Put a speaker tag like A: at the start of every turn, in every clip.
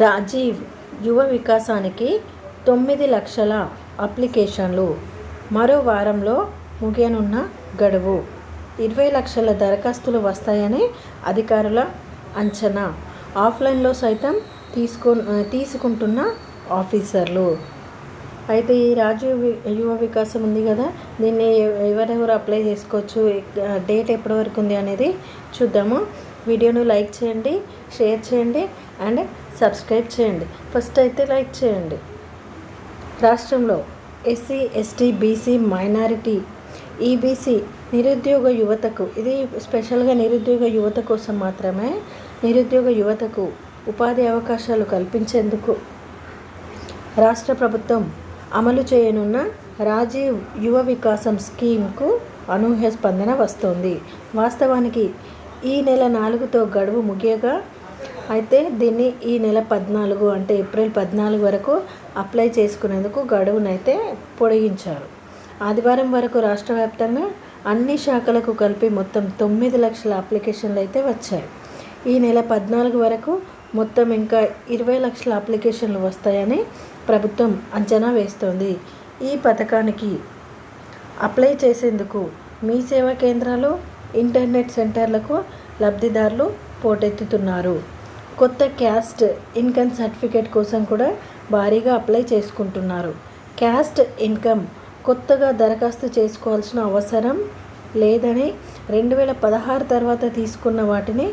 A: రాజీవ్ యువ వికాసానికి తొమ్మిది లక్షల అప్లికేషన్లు. మరో వారంలో ముగియనున్న గడువు. ఇరవై లక్షల దరఖాస్తులు వస్తాయని అధికారుల అంచనా. ఆఫ్లైన్లో సైతం తీసుకో తీసుకుంటున్న ఆఫీసర్లు. అయితే ఈ రాజీవ్ యువ వికాసం ఉంది కదా దీన్ని ఎవ- ఎవరెవరు అప్లై చేసుకోవచ్చు డేట్ ఎప్పటి వరకు ఉంది అనేది చూద్దాము. వీడియోను లైక్ చేయండి షేర్ చేయండి. అండ్ సబ్స్క్రైబ్ చేయండి. ఫస్ట్ అయితే లైక్ చేయండి. రాష్ట్రంలో SC ST BC minority EBC నిరుద్యోగ యువతకు ఇది స్పెషల్గా నిరుద్యోగ యువత కోసం మాత్రమే నిరుద్యోగ యువతకు ఉపాధి అవకాశాలు కల్పించేందుకు రాష్ట్ర ప్రభుత్వం అమలు చేయనున్న రాజీవ్ యువ వికాసం స్కీమ్కు అనూహ్య స్పందన వస్తోంది. వాస్తవానికి ఈ నెల నాలుగుతో గడువు ముగియగా అయితే దీన్ని ఈ నెల పద్నాలుగు అంటే ఏప్రిల్ పద్నాలుగు వరకు అప్లై చేసుకునేందుకు గడువునైతే పొడిగించారు. ఆదివారం వరకు రాష్ట్ర వ్యాప్తంగా అన్ని శాఖలకు కలిపి మొత్తం తొమ్మిది లక్షల అప్లికేషన్లు అయితే వచ్చాయి. ఈ నెల పద్నాలుగు వరకు మొత్తం ఇంకా ఇరవై లక్షల అప్లికేషన్లు వస్తాయని ప్రభుత్వం అంచనా వేస్తోంది. ఈ పథకానికి అప్లై చేసేందుకు మీ సేవా కేంద్రాలు ఇంటర్నెట్ సెంటర్లకు లబ్ధిదారులు పోటెత్తుతున్నారు. కొత్త క్యాస్ట్ ఇన్కమ్ సర్టిఫికేట్ కోసం కూడా భారీగా అప్లై చేసుకుంటున్నారు. క్యాస్ట్ ఇన్కమ్ కొత్తగా దరఖాస్తు చేసుకోవాల్సిన అవసరం లేదని రెండు వేల పదహారు తర్వాత తీసుకున్న వాటిని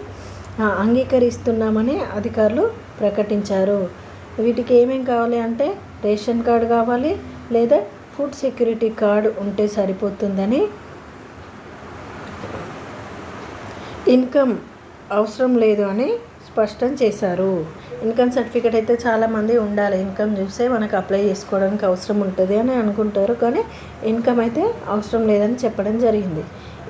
A: అంగీకరిస్తున్నామని అధికారులు ప్రకటించారు. వీటికి ఏమేం కావాలి అంటే రేషన్ కార్డు కావాలి లేదా ఫుడ్ సెక్యూరిటీ కార్డు ఉంటే సరిపోతుందని. ఇన్కమ్ అవసరం లేదు అని స్పష్టం చేశారు. ఇన్కమ్ సర్టిఫికేట్ అయితే చాలామంది ఉండాలి. ఇన్కమ్ చూస్తే మనకు అప్లై చేసుకోవడానికి అవసరం ఉంటుంది అని అనుకుంటారు. కానీ ఇన్కమ్ అయితే అవసరం లేదని చెప్పడం జరిగింది.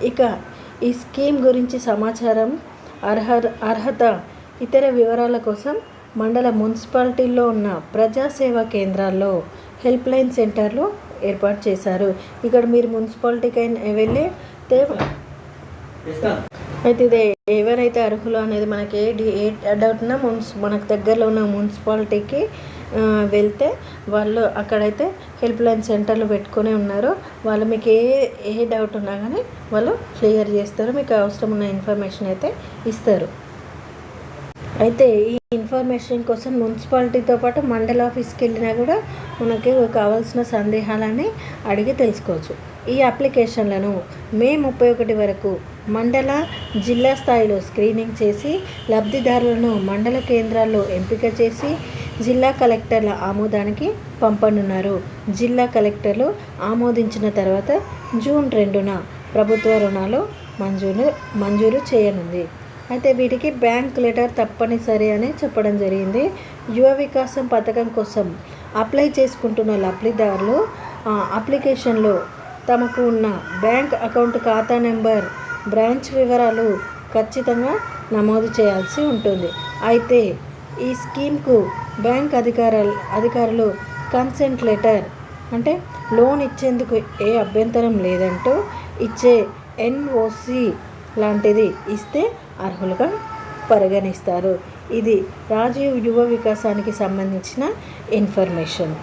A: ఇక ఈ స్కీమ్ గురించి సమాచారం అర్హ అర్హత ఇతర వివరాల కోసం మండల మున్సిపాలిటీల్లో ఉన్న ప్రజాసేవా కేంద్రాల్లో హెల్ప్ లైన్ సెంటర్లు ఏర్పాటు చేశారు. ఇక్కడ మీరు మున్సిపాలిటీకి అయినా వెళ్ళి తే- అయితే ఇది ఎవరైతే అర్హులు అనేది మనకి ఏ డి- ఏ డౌట్ ఉన్నా మున్సి మనకు దగ్గరలో ఉన్న మున్సిపాలిటీకి వెళ్తే వాళ్ళు అక్కడైతే హెల్ప్ లైన్ సెంటర్లు పెట్టుకొని ఉన్నారు. వాళ్ళు మీకు ఏ ఏ డౌట్ ఉన్నా కానీ వాళ్ళు క్లియర్ చేస్తారు. మీకు అవసరం ఉన్న ఇన్ఫర్మేషన్ అయితే ఇస్తారు. అయితే ఈ ఇన్ఫర్మేషన్ కోసం మున్సిపాలిటీతో పాటు మండల ఆఫీస్కి వెళ్ళినా కూడా మనకి కావాల్సిన సందేహాలని అడిగి తెలుసుకోవచ్చు. ఈ అప్లికేషన్లను మే ముప్పై ఒకటి వరకు మండల జిల్లా స్థాయిలో స్క్రీనింగ్ చేసి లబ్ధిదారులను మండల కేంద్రాల్లో ఎంపిక చేసి జిల్లా కలెక్టర్ల ఆమోదానికి పంపనున్నారు. జిల్లా కలెక్టర్లు ఆమోదించిన తర్వాత జూన్ రెండున ప్రభుత్వ రుణాలు మంజూరు మంజూరు చేయనుంది. అయితే వీటికి బ్యాంక్ లెటర్ తప్పనిసరి అని చెప్పడం జరిగింది. యువ వికాసం పథకం కోసం అప్లై చేసుకుంటున్న లబ్ధిదారులు అప్లికేషన్లో తమకు ఉన్న బ్యాంక్ అకౌంట్ ఖాతా నెంబర్ బ్రాంచ్ వివరాలు ఖచ్చితంగా నమోదు చేయాల్సి ఉంటుంది. అయితే ఈ స్కీమ్కు బ్యాంక్ అధికార అధికారులు కన్సెంట్ లెటర్ అంటే లోన్ ఇచ్చేందుకు ఏ అభ్యంతరం లేదంటూ ఇచ్చే ఎన్ఓసి లాంటిది ఇస్తే అర్హులుగా పరిగణిస్తారు. ఇది రాజీవ్ యువ వికాసానికి సంబంధించిన ఇన్ఫర్మేషన్.